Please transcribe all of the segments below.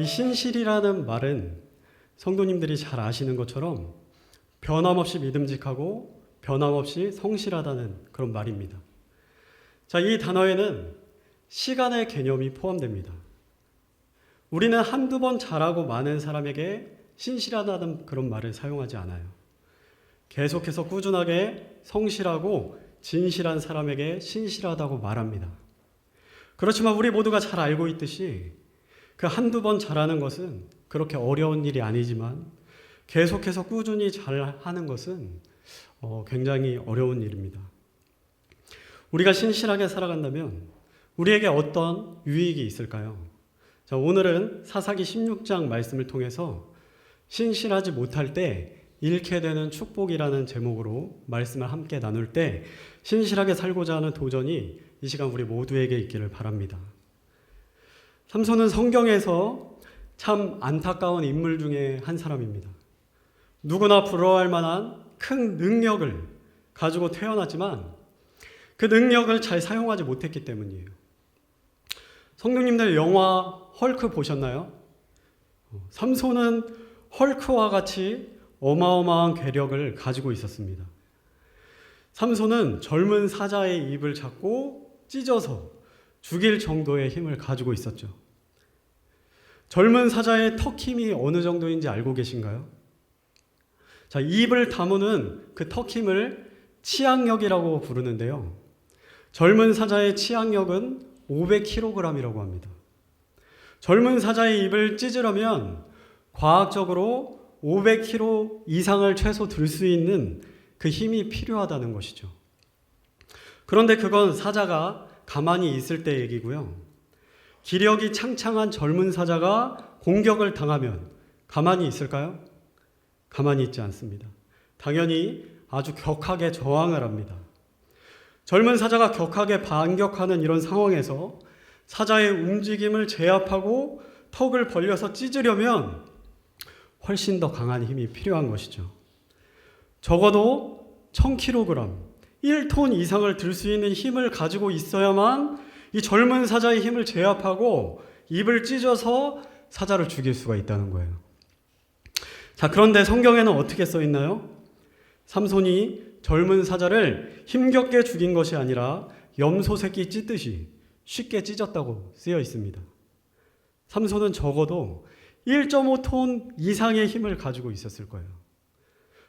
이 신실이라는 말은 성도님들이 잘 아시는 것처럼 변함없이 믿음직하고 변함없이 성실하다는 그런 말입니다. 자, 이 단어에는 시간의 개념이 포함됩니다. 우리는 한두 번 잘하고 많은 사람에게 신실하다는 그런 말을 사용하지 않아요. 계속해서 꾸준하게 성실하고 진실한 사람에게 신실하다고 말합니다. 그렇지만 우리 모두가 잘 알고 있듯이 그 한두 번 잘하는 것은 그렇게 어려운 일이 아니지만 계속해서 꾸준히 잘 하는 것은 어, 굉장히 어려운 일입니다. 우리가 신실하게 살아간다면 우리에게 어떤 유익이 있을까요? 자, 오늘은 사사기 16장 말씀을 통해서 신실하지 못할 때 잃게 되는 축복이라는 제목으로 말씀을 함께 나눌 때 신실하게 살고자 하는 도전이 이 시간 우리 모두에게 있기를 바랍니다. 삼손은 성경에서 참 안타까운 인물 중에 한 사람입니다. 누구나 부러워할 만한 큰 능력을 가지고 태어났지만 그 능력을 잘 사용하지 못했기 때문이에요. 성령님들 영화 헐크 보셨나요? 어, 삼손은 헐크와 같이 어마어마한 괴력을 가지고 있었습니다. 삼손은 젊은 사자의 입을 잡고 찢어서 죽일 정도의 힘을 가지고 있었죠. 젊은 사자의 턱 힘이 어느 정도인지 알고 계신가요? 자, 입을 다무는 그 턱 힘을 치악력이라고 부르는데요. 젊은 사자의 치악력은 500kg이라고 합니다. 젊은 사자의 입을 찢으려면 과학적으로 500kg 이상을 최소 들 수 있는 그 힘이 필요하다는 것이죠. 그런데 그건 사자가 가만히 있을 때 얘기고요. 기력이 창창한 젊은 사자가 공격을 당하면 가만히 있을까요? 가만히 있지 않습니다. 당연히 아주 격하게 저항을 합니다. 젊은 사자가 격하게 반격하는 이런 상황에서 사자의 움직임을 제압하고 턱을 벌려서 찢으려면 훨씬 더 강한 힘이 필요한 것이죠. 적어도 1000kg, 1톤 이상을 들 수 있는 힘을 가지고 있어야만 이 젊은 사자의 힘을 제압하고 입을 찢어서 사자를 죽일 수가 있다는 거예요. 자, 그런데 성경에는 어떻게 써 있나요? 삼손이 젊은 사자를 힘겹게 죽인 것이 아니라 염소 새끼 찢듯이 쉽게 찢었다고 쓰여 있습니다. 삼손은 적어도 1.5톤 이상의 힘을 가지고 있었을 거예요.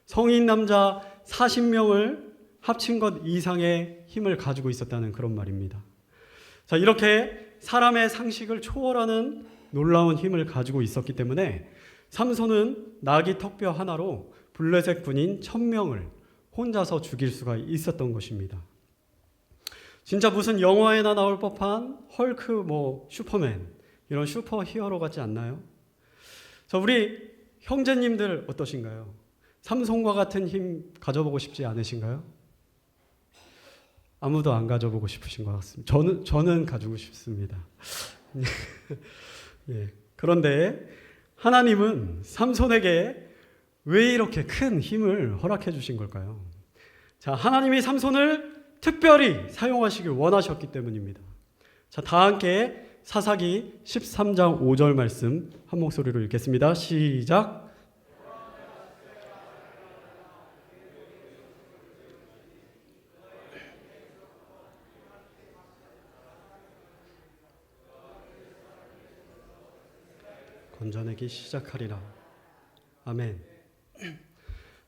성인 남자 40명을 합친 것 이상의 힘을 가지고 있었다는 그런 말입니다. 자, 이렇게 사람의 상식을 초월하는 놀라운 힘을 가지고 있었기 때문에 삼손은 나귀 턱뼈 하나로 블레셋 군인 1000명을 혼자서 죽일 수가 있었던 것입니다. 진짜 무슨 영화에나 나올 법한 헐크 뭐 슈퍼맨 이런 슈퍼 히어로 같지 않나요? 자, 우리 형제님들 어떠신가요? 삼손과 같은 힘 가져보고 싶지 않으신가요? 아무도 안 가져보고 싶으신 것 같습니다. 저는 저는 가지고 싶습니다. 예. 그런데 하나님은 삼손에게 왜 이렇게 큰 힘을 허락해 주신 걸까요? 자, 하나님이 삼손을 특별히 사용하시길 원하셨기 때문입니다. 자, 다 함께 사사기 13장 5절 말씀 한 목소리로 읽겠습니다. 시작. 건져내기 시작하리라. 아멘.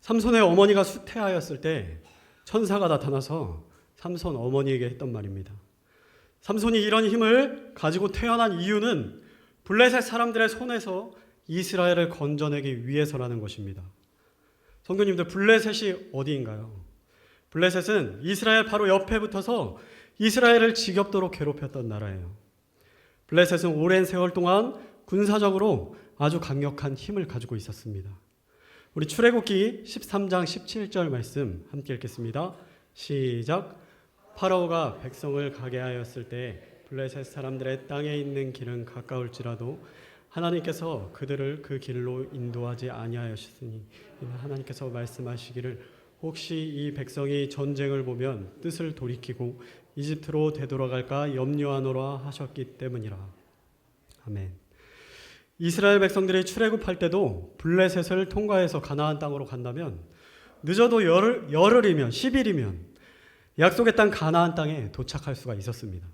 삼손의 어머니가 수태하였을 때 천사가 나타나서 삼손 어머니에게 했던 말입니다. 삼손이 이런 힘을 가지고 태어난 이유는 블레셋 사람들의 손에서 이스라엘을 건져내기 위해서라는 것입니다. 성도님들 블레셋이 어디인가요? 블레셋은 이스라엘 바로 옆에 붙어서 이스라엘을 지겹도록 괴롭혔던 나라예요. 블레셋은 오랜 세월 동안 군사적으로 아주 강력한 힘을 가지고 있었습니다. 우리 출애굽기 13장 17절 말씀 함께 읽겠습니다. 시작. 파라오가 백성을 가게 하였을 때 블레셋 사람들의 땅에 있는 길은 가까울지라도 하나님께서 그들을 그 길로 인도하지 아니하였으니 하나님께서 말씀하시기를 혹시 이 백성이 전쟁을 보면 뜻을 돌이키고 이집트로 되돌아갈까 염려하노라 하셨기 때문이라. 아멘. 이스라엘 백성들이 출애굽할 때도 블레셋을 통과해서 가나안 땅으로 간다면 늦어도 열흘, 열흘이면 10일이면 약속의 땅 가나안 땅에 도착할 수가 있었습니다.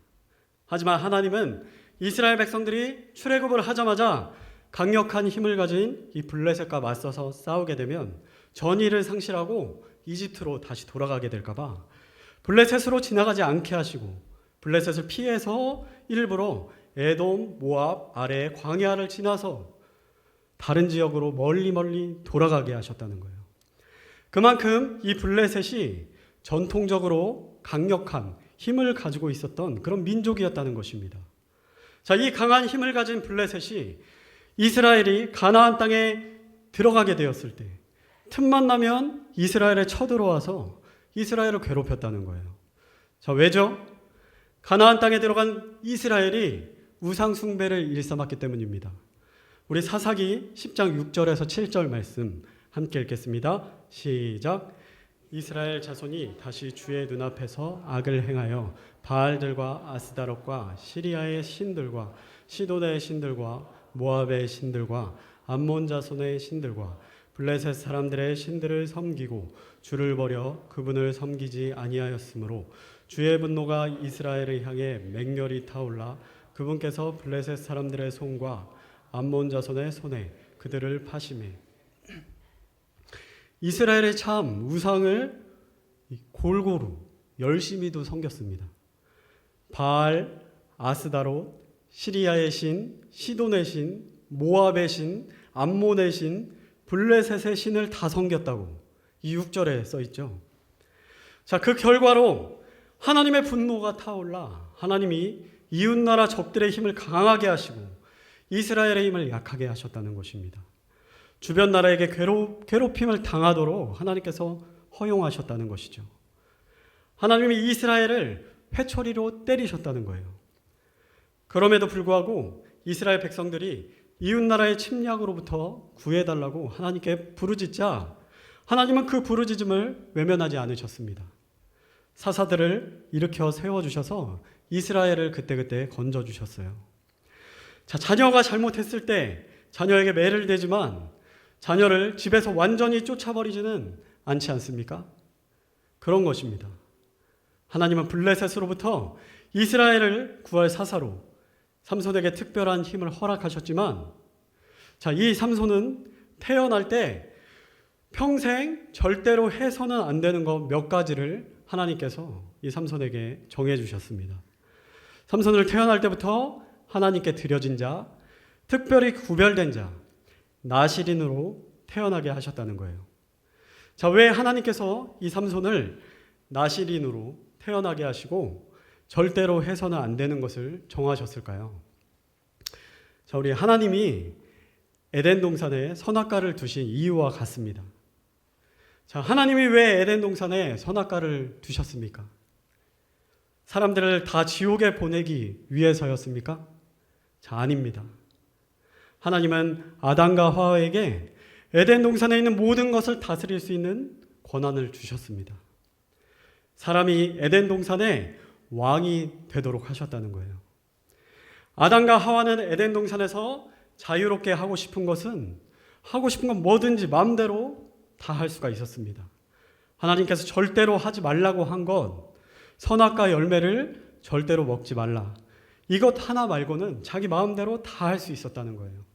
하지만 하나님은 이스라엘 백성들이 출애굽을 하자마자 강력한 힘을 가진 이 블레셋과 맞서서 싸우게 되면 전의를 상실하고 이집트로 다시 돌아가게 될까 봐 블레셋으로 지나가지 않게 하시고 블레셋을 피해서 일부러 에돔, 모압 아래의 광야를 지나서 다른 지역으로 멀리 멀리 돌아가게 하셨다는 거예요. 그만큼 이 블레셋이 전통적으로 강력한 힘을 가지고 있었던 그런 민족이었다는 것입니다. 자, 이 강한 힘을 가진 블레셋이 이스라엘이 가나안 땅에 들어가게 되었을 때 틈만 나면 이스라엘에 쳐들어와서 이스라엘을 괴롭혔다는 거예요. 자, 왜죠? 가나안 땅에 들어간 이스라엘이 우상 숭배를 일삼았기 때문입니다. 우리 사사기 10장 6절에서 7절 말씀 함께 읽겠습니다. 시작. 이스라엘 자손이 다시 주의 눈앞에서 악을 행하여 바알들과 아스다롯과 시리아의 신들과 시도의 신들과 모압의 신들과 암몬 자손의 신들과 블레셋 사람들의 신들을 섬기고 주를 버려 그분을 섬기지 아니하였으므로 주의 분노가 이스라엘을 향해 맹렬히 타올라 그분께서 블레셋 사람들의 손과 암몬 자손의 손에 그들을 파심해 이스라엘의 참 우상을 골고루 열심히도 섬겼습니다. 바알, 아스다롯, 시리아의 신, 시돈의 신, 모압의 신, 암몬의 신, 블레셋의 신을 다 섬겼다고 이 6절에 써 있죠. 자, 그 결과로 하나님의 분노가 타올라 하나님이 이웃나라 적들의 힘을 강하게 하시고 이스라엘의 힘을 약하게 하셨다는 것입니다. 주변 나라에게 괴롭, 괴롭힘을 당하도록 하나님께서 허용하셨다는 것이죠. 하나님이 이스라엘을 회초리로 때리셨다는 거예요. 그럼에도 불구하고 이스라엘 백성들이 이웃 나라의 침략으로부터 구해달라고 하나님께 부르짖자 하나님은 그 부르짖음을 외면하지 않으셨습니다. 사사들을 일으켜 세워주셔서 이스라엘을 그때그때 건져 주셨어요. 자, 자녀가 잘못했을 때 자녀에게 매를 대지만 자녀를 집에서 완전히 쫓아버리지는 않지 않습니까? 그런 것입니다. 하나님은 블레셋으로부터 이스라엘을 구할 사사로 삼손에게 특별한 힘을 허락하셨지만 자, 이 삼손은 태어날 때 평생 절대로 해서는 안 되는 것 몇 가지를 하나님께서 이 삼손에게 정해 주셨습니다. 삼손을 태어날 때부터 하나님께 드려진 자, 특별히 구별된 자, 나시린으로 태어나게 하셨다는 거예요. 자, 왜 하나님께서 이 삼손을 나시린으로 태어나게 하시고 절대로 해서는 안 되는 것을 정하셨을까요? 자, 우리 하나님이 에덴 동산에 선악과를 두신 이유와 같습니다. 자, 하나님이 왜 에덴 동산에 선악과를 두셨습니까? 사람들을 다 지옥에 보내기 위해서였습니까? 자, 아닙니다. 하나님은 아담과 하와에게 에덴 동산에 있는 모든 것을 다스릴 수 있는 권한을 주셨습니다. 사람이 에덴 동산에 왕이 되도록 하셨다는 거예요. 아담과 하와는 에덴 동산에서 자유롭게 하고 싶은 것은 하고 싶은 건 뭐든지 마음대로 다 할 수가 있었습니다. 하나님께서 절대로 하지 말라고 한 것, 선악과 열매를 절대로 먹지 말라. 이것 하나 말고는 자기 마음대로 다 할 수 있었다는 거예요.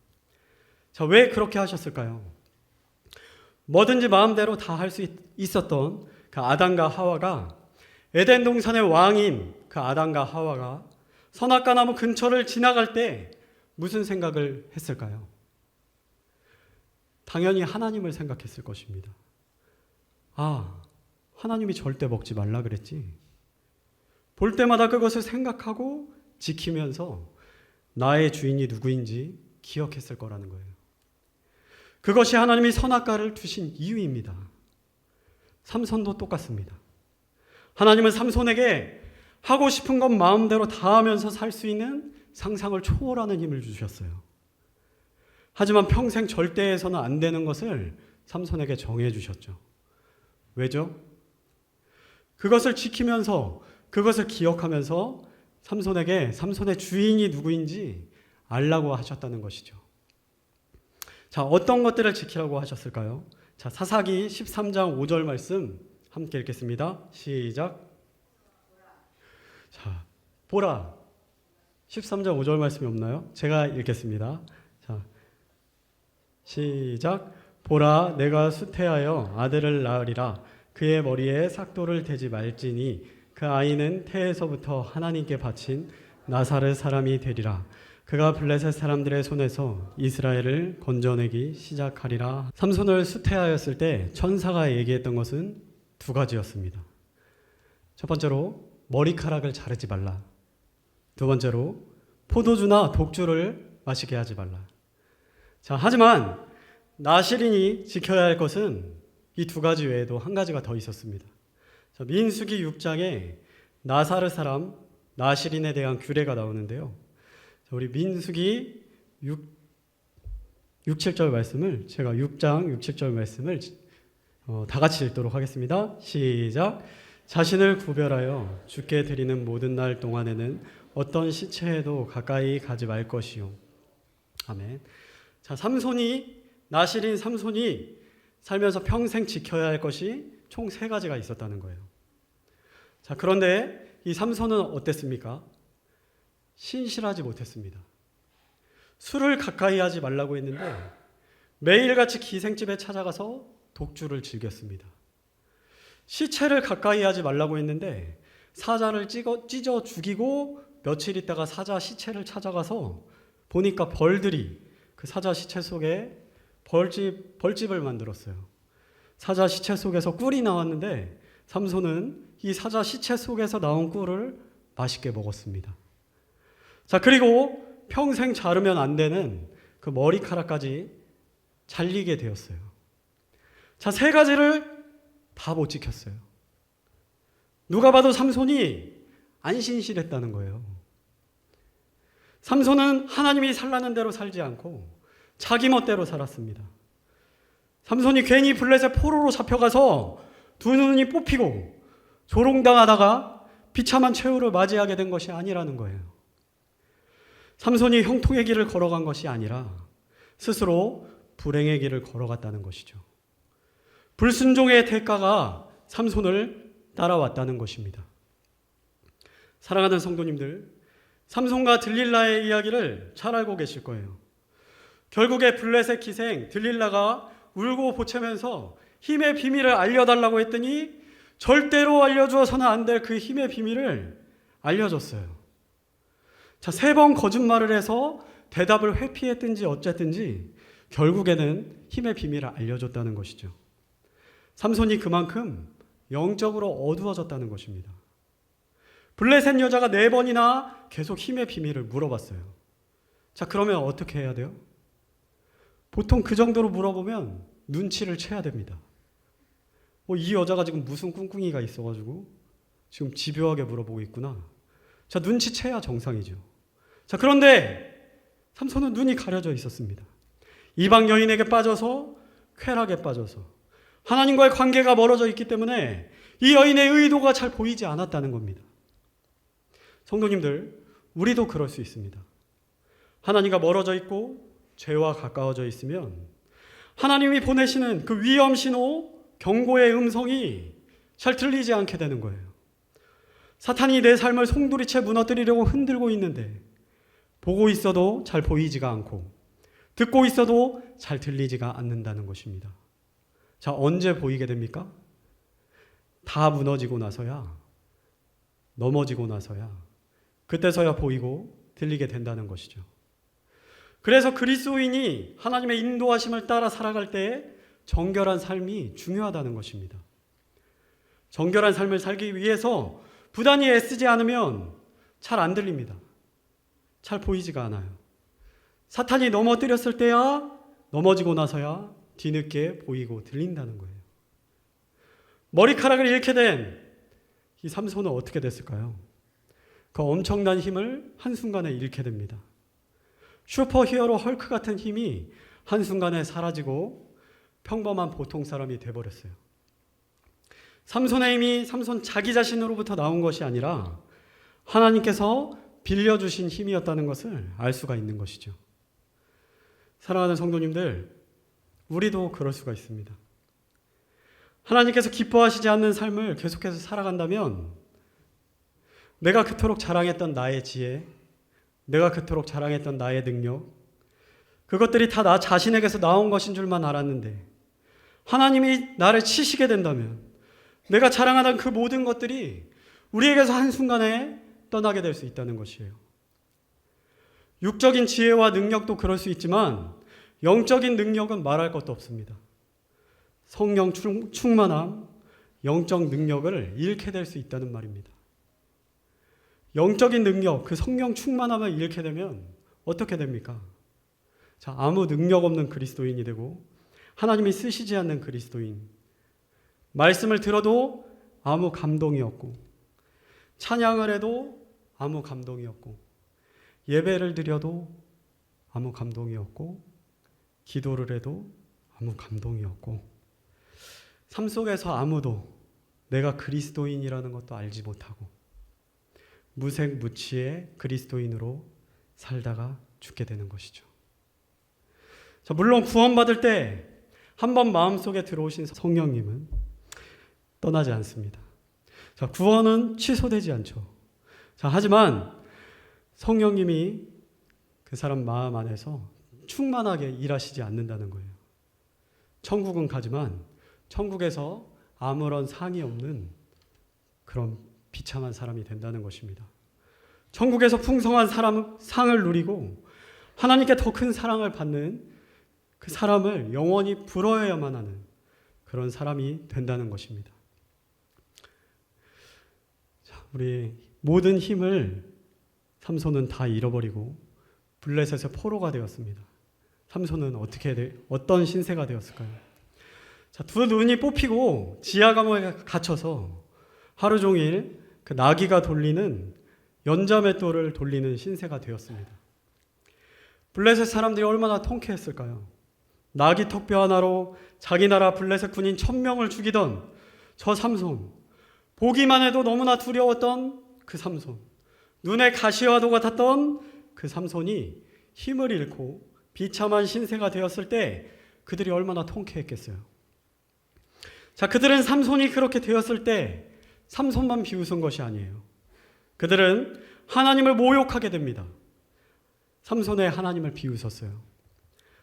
자, 왜 그렇게 하셨을까요? 뭐든지 마음대로 다 할 수 있었던 그 아담과 하와가 에덴 동산의 왕인 그 아담과 하와가 선악과 나무 근처를 지나갈 때 무슨 생각을 했을까요? 당연히 하나님을 생각했을 것입니다. 아, 하나님이 절대 먹지 말라 그랬지. 볼 때마다 그것을 생각하고 지키면서 나의 주인이 누구인지 기억했을 거라는 거예요. 그것이 하나님이 선악과를 두신 이유입니다. 삼손도 똑같습니다. 하나님은 삼손에게 하고 싶은 것 마음대로 다 하면서 살 수 있는 상상을 초월하는 힘을 주셨어요. 하지만 평생 절대해서는 안 되는 것을 삼손에게 정해 주셨죠. 왜죠? 그것을 지키면서 그것을 기억하면서 삼손에게 삼손의 주인이 누구인지 알라고 하셨다는 것이죠. 자, 어떤 것들을 지키라고 하셨을까요? 자, 사사기 13장 5절 말씀 함께 읽겠습니다. 시작. 자, 보라. 13장 5절 말씀이 없나요? 제가 읽겠습니다. 자, 시작. 보라, 내가 수태하여 아들을 낳으리라. 그의 머리에 삭도를 대지 말지니 그 아이는 태에서부터 하나님께 바친 나사렛 사람이 되리라. 그가 블레셋 사람들의 손에서 이스라엘을 건져내기 시작하리라. 삼손을 수태하였을 때 천사가 얘기했던 것은 두 가지였습니다. 첫 번째로 머리카락을 자르지 말라. 두 번째로 포도주나 독주를 마시게 하지 말라. 자, 하지만 나시린이 지켜야 할 것은 이 두 가지 외에도 한 가지가 더 있었습니다. 자, 민수기 6장에 나사르 사람 나시린에 대한 규례가 나오는데요. 자, 우리 민수기 6, 6, 7절 말씀을 제가 6장 6, 7절 말씀을 어, 다 같이 읽도록 하겠습니다. 시작. 자신을 구별하여 주께 드리는 모든 날 동안에는 어떤 시체에도 가까이 가지 말 것이요. 아멘. 자, 삼손이 나시린 삼손이 살면서 평생 지켜야 할 것이 총 세 가지가 있었다는 거예요. 자, 그런데 이 삼손은 어땠습니까? 신실하지 못했습니다. 술을 가까이 하지 말라고 했는데 매일같이 기생집에 찾아가서 독주를 즐겼습니다. 시체를 가까이 하지 말라고 했는데 사자를 찢어, 찢어 죽이고 며칠 있다가 사자 시체를 찾아가서 보니까 벌들이 그 사자 시체 속에 벌집, 벌집을 만들었어요. 사자 시체 속에서 꿀이 나왔는데 삼손은 이 사자 시체 속에서 나온 꿀을 맛있게 먹었습니다. 자, 그리고 평생 자르면 안 되는 그 머리카락까지 잘리게 되었어요. 자, 세 가지를 다 못 지켰어요. 누가 봐도 삼손이 안 신실했다는 거예요. 삼손은 하나님이 살라는 대로 살지 않고 자기 멋대로 살았습니다. 삼손이 괜히 블레셋 포로로 잡혀가서 두 눈이 뽑히고 조롱당하다가 비참한 최후를 맞이하게 된 것이 아니라는 거예요. 삼손이 형통의 길을 걸어간 것이 아니라 스스로 불행의 길을 걸어갔다는 것이죠. 불순종의 대가가 삼손을 따라왔다는 것입니다. 사랑하는 성도님들, 삼손과 들릴라의 이야기를 잘 알고 계실 거예요. 결국에 블레셋 기생 들릴라가 울고 보채면서 힘의 비밀을 알려달라고 했더니 절대로 알려주어서는 안 될 그 힘의 비밀을 알려줬어요. 자, 세 번 거짓말을 해서 대답을 회피했든지 어쨌든지 결국에는 힘의 비밀을 알려줬다는 것이죠. 삼손이 그만큼 영적으로 어두워졌다는 것입니다. 블레셋 여자가 네 번이나 계속 힘의 비밀을 물어봤어요. 자, 그러면 어떻게 해야 돼요? 보통 그 정도로 물어보면 눈치를 채야 됩니다. 어, 이 여자가 지금 무슨 꿍꿍이가 있어가지고 지금 집요하게 물어보고 있구나. 자, 눈치채야 정상이죠. 자, 그런데 삼손은 눈이 가려져 있었습니다. 이방 여인에게 빠져서 쾌락에 빠져서 하나님과의 관계가 멀어져 있기 때문에 이 여인의 의도가 잘 보이지 않았다는 겁니다. 성도님들, 우리도 그럴 수 있습니다. 하나님과 멀어져 있고 죄와 가까워져 있으면 하나님이 보내시는 그 위험 신호, 경고의 음성이 잘 들리지 않게 되는 거예요. 사탄이 내 삶을 송두리째 무너뜨리려고 흔들고 있는데 보고 있어도 잘 보이지가 않고 듣고 있어도 잘 들리지가 않는다는 것입니다. 자, 언제 보이게 됩니까? 다 무너지고 나서야, 넘어지고 나서야, 그때서야 보이고 들리게 된다는 것이죠. 그래서 그리스도인이 하나님의 인도하심을 따라 살아갈 때 정결한 삶이 중요하다는 것입니다. 정결한 삶을 살기 위해서 부단히 애쓰지 않으면 잘 안 들립니다. 잘 보이지가 않아요. 사탄이 넘어뜨렸을 때야 넘어지고 나서야 뒤늦게 보이고 들린다는 거예요. 머리카락을 잃게 된 이 삼손은 어떻게 됐을까요? 그 엄청난 힘을 한순간에 잃게 됩니다. 슈퍼 히어로 헐크 같은 힘이 한순간에 사라지고 평범한 보통 사람이 돼버렸어요. 삼손의 힘이 삼손 자기 자신으로부터 나온 것이 아니라 하나님께서 빌려주신 힘이었다는 것을 알 수가 있는 것이죠. 사랑하는 성도님들, 우리도 그럴 수가 있습니다. 하나님께서 기뻐하시지 않는 삶을 계속해서 살아간다면 내가 그토록 자랑했던 나의 지혜, 내가 그토록 자랑했던 나의 능력, 그것들이 다 나 자신에게서 나온 것인 줄만 알았는데 하나님이 나를 치시게 된다면 내가 자랑하던 그 모든 것들이 우리에게서 한순간에 떠나게 될 수 있다는 것이에요. 육적인 지혜와 능력도 그럴 수 있지만 영적인 능력은 말할 것도 없습니다. 성령 충- 충만함, 영적 능력을 잃게 될 수 있다는 말입니다. 영적인 능력, 그 성령 충만함을 잃게 되면 어떻게 됩니까? 자, 아무 능력 없는 그리스도인이 되고 하나님이 쓰시지 않는 그리스도인. 말씀을 들어도 아무 감동이 없고 찬양을 해도 아무 감동이 없고 예배를 드려도 아무 감동이 없고 기도를 해도 아무 감동이 없고 삶 속에서 아무도 내가 그리스도인이라는 것도 알지 못하고 무색무취의 그리스도인으로 살다가 죽게 되는 것이죠. 자, 물론 구원받을 때 한 번 마음속에 들어오신 성령님은 떠나지 않습니다. 자, 구원은 취소되지 않죠. 자, 하지만 성령님이 그 사람 마음 안에서 충만하게 일하시지 않는다는 거예요. 천국은 가지만 천국에서 아무런 상이 없는 그런 비참한 사람이 된다는 것입니다. 천국에서 풍성한 사람 상을 누리고 하나님께 더 큰 사랑을 받는 그 사람을 영원히 부러워야만 하는 그런 사람이 된다는 것입니다. 자, 우리 모든 힘을 삼손은 다 잃어버리고 블레셋의 포로가 되었습니다. 삼손은 어떻게 되, 어떤 신세가 되었을까요? 자, 두 눈이 뽑히고 지하 감옥에 갇혀서 하루 종일 그 나귀가 돌리는 연자맷돌을 돌리는 신세가 되었습니다. 블레셋 사람들이 얼마나 통쾌했을까요? 나귀 턱뼈 하나로 자기 나라 블레셋 군인 천명을 죽이던 저 삼손. 보기만 해도 너무나 두려웠던 그 삼손. 눈에 가시와도 같았던 그 삼손이 힘을 잃고 비참한 신세가 되었을 때 그들이 얼마나 통쾌했겠어요. 자, 그들은 삼손이 그렇게 되었을 때 삼손만 비웃은 것이 아니에요. 그들은 하나님을 모욕하게 됩니다. 삼손의 하나님을 비웃었어요.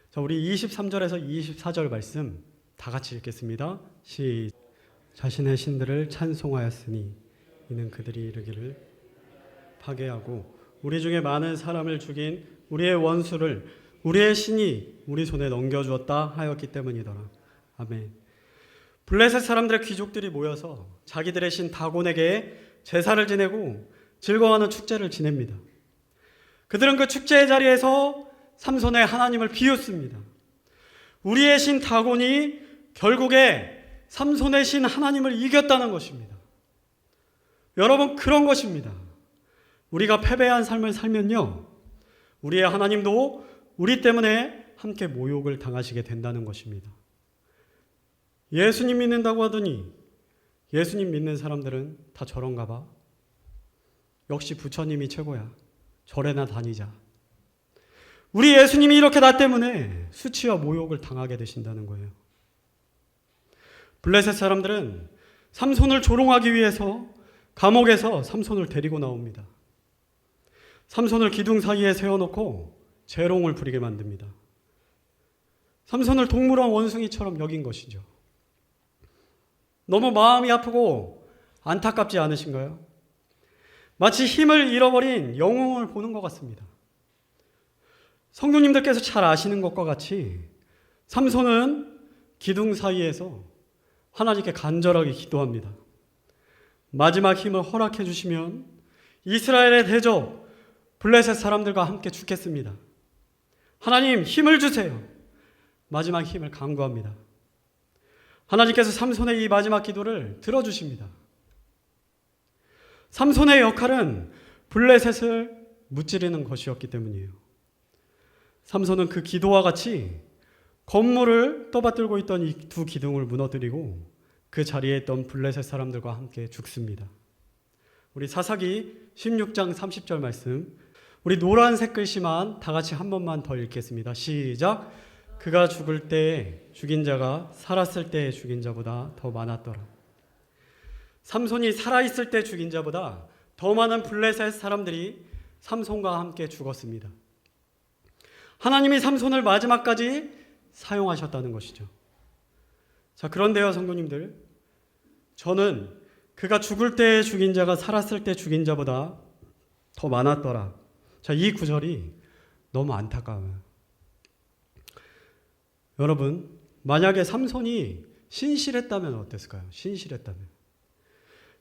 자, 우리 23절에서 24절 말씀 다 같이 읽겠습니다. 시 자신의 신들을 찬송하였으니 이는 그들이 이르기를 파괴하고 우리 중에 많은 사람을 죽인 우리의 원수를 우리의 신이 우리 손에 넘겨주었다 하였기 때문이더라. 아멘. 블레셋 사람들의 귀족들이 모여서 자기들의 신 다곤에게 제사를 지내고 즐거워하는 축제를 지냅니다. 그들은 그 축제의 자리에서 삼손의 하나님을 비웃습니다. 우리의 신 다곤이 결국에 삼손의 신 하나님을 이겼다는 것입니다. 여러분 그런 것입니다. 우리가 패배한 삶을 살면요. 우리의 하나님도 우리 때문에 함께 모욕을 당하시게 된다는 것입니다. 예수님 믿는다고 하더니 예수님 믿는 사람들은 다 저런가 봐. 역시 부처님이 최고야. 절에나 다니자. 우리 예수님이 이렇게 나 때문에 수치와 모욕을 당하게 되신다는 거예요. 블레셋 사람들은 삼손을 조롱하기 위해서 감옥에서 삼손을 데리고 나옵니다. 삼손을 기둥 사이에 세워놓고 재롱을 부리게 만듭니다. 삼손을 동물원 원숭이처럼 여긴 것이죠. 너무 마음이 아프고 안타깝지 않으신가요? 마치 힘을 잃어버린 영웅을 보는 것 같습니다. 성도님들께서 잘 아시는 것과 같이 삼손은 기둥 사이에서 하나님께 간절하게 기도합니다. 마지막 힘을 허락해 주시면 이스라엘의 대적 블레셋 사람들과 함께 죽겠습니다. 하나님 힘을 주세요. 마지막 힘을 강구합니다. 하나님께서 삼손의 이 마지막 기도를 들어주십니다. 삼손의 역할은 블레셋을 무찌르는 것이었기 때문이에요. 삼손은 그 기도와 같이 건물을 떠받들고 있던 이 두 기둥을 무너뜨리고 그 자리에 있던 블레셋 사람들과 함께 죽습니다. 우리 사사기 16장 30절 말씀 우리 노란색 글씨만 다 같이 한 번만 더 읽겠습니다. 시작. 그가 죽을 때 죽인 자가 살았을 때 죽인 자보다 더 많았더라. 삼손이 살아있을 때 죽인 자보다 더 많은 블레셋 사람들이 삼손과 함께 죽었습니다. 하나님이 삼손을 마지막까지 사용하셨다는 것이죠. 자, 그런데요, 성도님들. 저는 그가 죽을 때 죽인 자가 살았을 때 죽인 자보다 더 많았더라. 자, 이 구절이 너무 안타까워요. 여러분, 만약에 삼손이 신실했다면 어땠을까요? 신실했다면.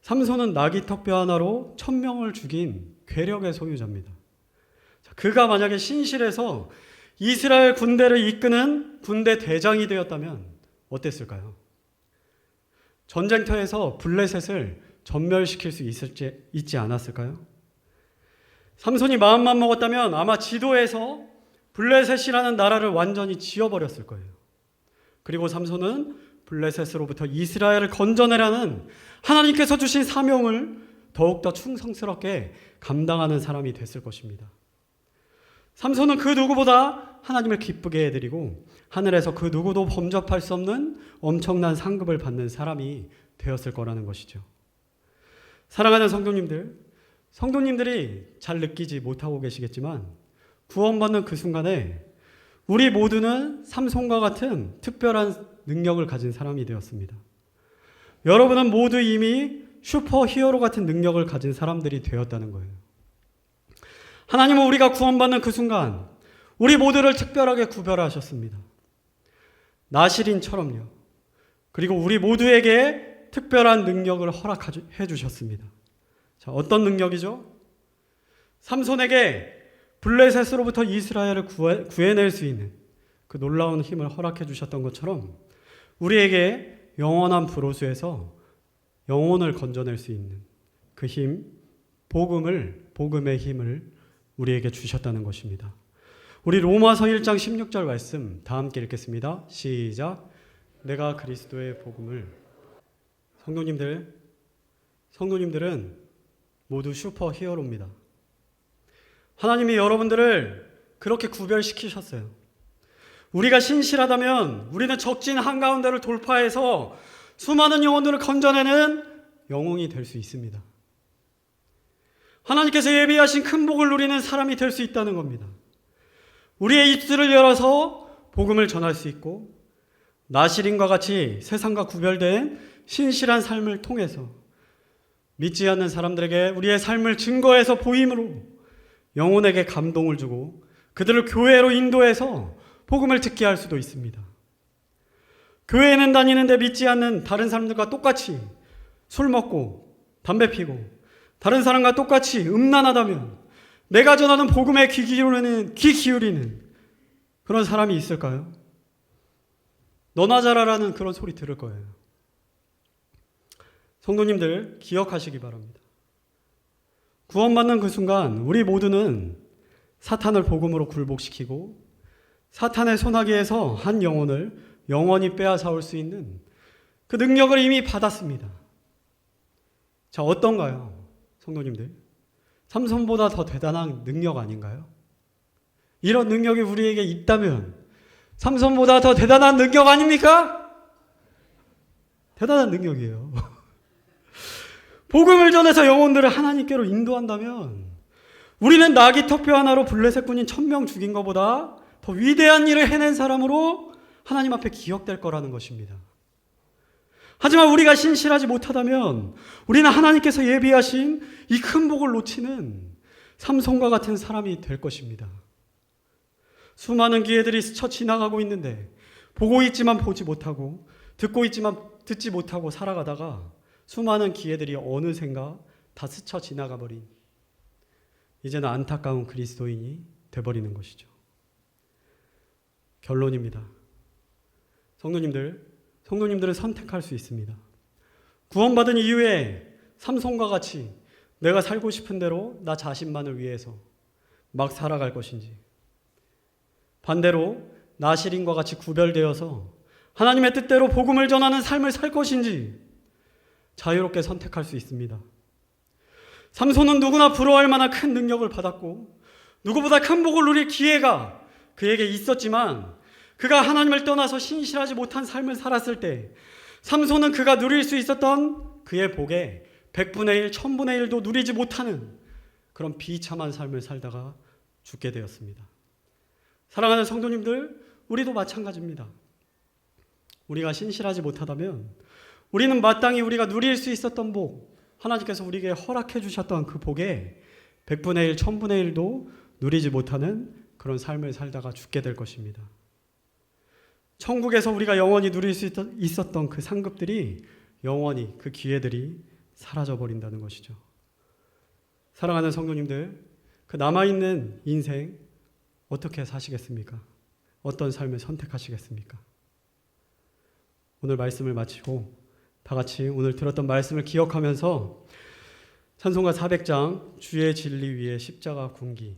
삼손은 나귀 턱뼈 하나로 천명을 죽인 괴력의 소유자입니다. 자, 그가 만약에 신실해서 이스라엘 군대를 이끄는 군대 대장이 되었다면 어땠을까요? 전쟁터에서 블레셋을 전멸시킬 수 있을지, 있지 않았을까요? 삼손이 마음만 먹었다면 아마 지도에서 블레셋이라는 나라를 완전히 지워버렸을 거예요. 그리고 삼손은 블레셋으로부터 이스라엘을 건져내라는 하나님께서 주신 사명을 더욱더 충성스럽게 감당하는 사람이 됐을 것입니다. 삼손은 그 누구보다 하나님을 기쁘게 해드리고 하늘에서 그 누구도 범접할 수 없는 엄청난 상급을 받는 사람이 되었을 거라는 것이죠. 사랑하는 성도님들, 성도님들이 잘 느끼지 못하고 계시겠지만 구원받는 그 순간에 우리 모두는 삼손과 같은 특별한 능력을 가진 사람이 되었습니다. 여러분은 모두 이미 슈퍼 히어로 같은 능력을 가진 사람들이 되었다는 거예요. 하나님은 우리가 구원받는 그 순간 우리 모두를 특별하게 구별하셨습니다. 나시린처럼요. 그리고 우리 모두에게 특별한 능력을 허락해 주셨습니다. 자, 어떤 능력이죠? 삼손에게 블레셋으로부터 이스라엘을 구해, 구해낼 수 있는 그 놀라운 힘을 허락해 주셨던 것처럼 우리에게 영원한 브로스에서 영혼을 건져낼 수 있는 그 힘, 복음을, 복음의 힘을 우리에게 주셨다는 것입니다. 우리 로마서 1장 16절 말씀 다 함께 읽겠습니다. 시작. 내가 그리스도의 복음을 성도님들 성도님들은 모두 슈퍼 히어로입니다. 하나님이 여러분들을 그렇게 구별시키셨어요. 우리가 신실하다면 우리는 적진 한가운데를 돌파해서 수많은 영혼들을 건져내는 영웅이 될 수 있습니다. 하나님께서 예비하신 큰 복을 누리는 사람이 될 수 있다는 겁니다. 우리의 입술을 열어서 복음을 전할 수 있고 나시린과 같이 세상과 구별된 신실한 삶을 통해서 믿지 않는 사람들에게 우리의 삶을 증거해서 보임으로 영혼에게 감동을 주고 그들을 교회로 인도해서 복음을 듣게 할 수도 있습니다. 교회에는 다니는데 믿지 않는 다른 사람들과 똑같이 술 먹고 담배 피고 다른 사람과 똑같이 음란하다면 내가 전하는 복음에 귀 기울이는 귀 기울이는 그런 사람이 있을까요? 너나 잘하라는 그런 소리 들을 거예요. 성도님들 기억하시기 바랍니다. 구원받는 그 순간 우리 모두는 사탄을 복음으로 굴복시키고 사탄의 소나기에서 한 영혼을 영원히 빼앗아올 수 있는 그 능력을 이미 받았습니다. 자, 어떤가요? 성도님들. 삼손보다 더 대단한 능력 아닌가요? 이런 능력이 우리에게 있다면 삼손보다 더 대단한 능력 아닙니까? 대단한 능력이에요. 복음을 전해서 영혼들을 하나님께로 인도한다면 우리는 나귀 턱표 하나로 블레셋 군인 천명 죽인 것보다 더 위대한 일을 해낸 사람으로 하나님 앞에 기억될 거라는 것입니다. 하지만 우리가 신실하지 못하다면 우리는 하나님께서 예비하신 이 큰 복을 놓치는 삼손과 같은 사람이 될 것입니다. 수많은 기회들이 스쳐 지나가고 있는데 보고 있지만 보지 못하고 듣고 있지만 듣지 못하고 살아가다가 수많은 기회들이 어느샌가 다 스쳐 지나가 버린 이제는 안타까운 그리스도인이 돼버리는 것이죠. 결론입니다. 성도님들, 성도님들은 선택할 수 있습니다. 구원받은 이후에 삼손과 같이 내가 살고 싶은 대로 나 자신만을 위해서 막 살아갈 것인지 반대로 나시린과 같이 구별되어서 하나님의 뜻대로 복음을 전하는 삶을 살 것인지 자유롭게 선택할 수 있습니다. 삼손은 누구나 부러워할 만한 큰 능력을 받았고 누구보다 큰 복을 누릴 기회가 그에게 있었지만 그가 하나님을 떠나서 신실하지 못한 삶을 살았을 때 삼손은 그가 누릴 수 있었던 그의 복에 100분의 1, 1000분의 1도 누리지 못하는 그런 비참한 삶을 살다가 죽게 되었습니다. 사랑하는 성도님들, 우리도 마찬가지입니다. 우리가 신실하지 못하다면 우리는 마땅히 우리가 누릴 수 있었던 복, 하나님께서 우리에게 허락해 주셨던 그 복에 100분의 1, 1000분의 1도 누리지 못하는 그런 삶을 살다가 죽게 될 것입니다. 천국에서 우리가 영원히 누릴 수 있- 있었던 그 상급들이 영원히 그 기회들이 사라져 버린다는 것이죠. 사랑하는 성도님들, 그 남아있는 인생 어떻게 사시겠습니까? 어떤 삶을 선택하시겠습니까? 오늘 말씀을 마치고 다 같이 오늘 들었던 말씀을 기억하면서 찬송가 400장 주의 진리 위에 십자가 군기